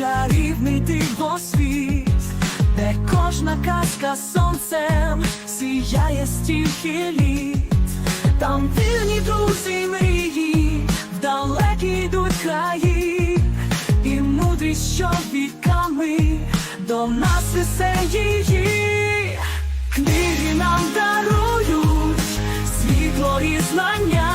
відкриємо світ, де кожна казка сонцем сіяє стільки літ, там вірні друзі мрії, в далекі йдуть краї, і мудрість, що віками до нас несе її. Книги нам дарують світло і знання,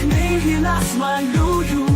книги нас малюють,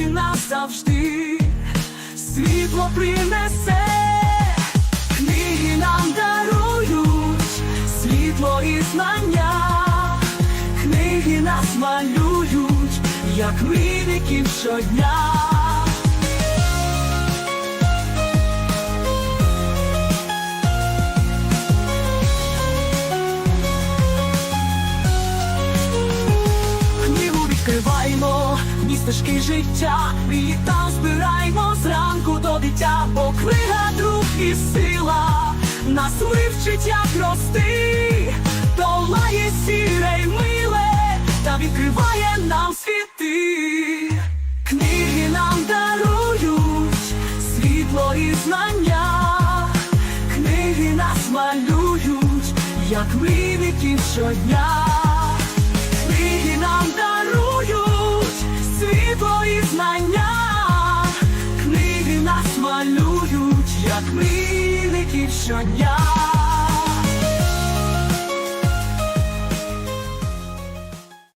серці нас завжди світло принесе. Книги нам дарують світло і знання, книги нас малюють, як мрійників щодня. Стежки життя, і там збираймо зранку до дитя, бо книга друг і сила, нас вивчить, як рости, долає сіре й миле, та відкриває нам світи. Книги нам дарують світло і знання, книги нас малюють, як мрійників щодня. Книги нам дарують як мрійників щодня.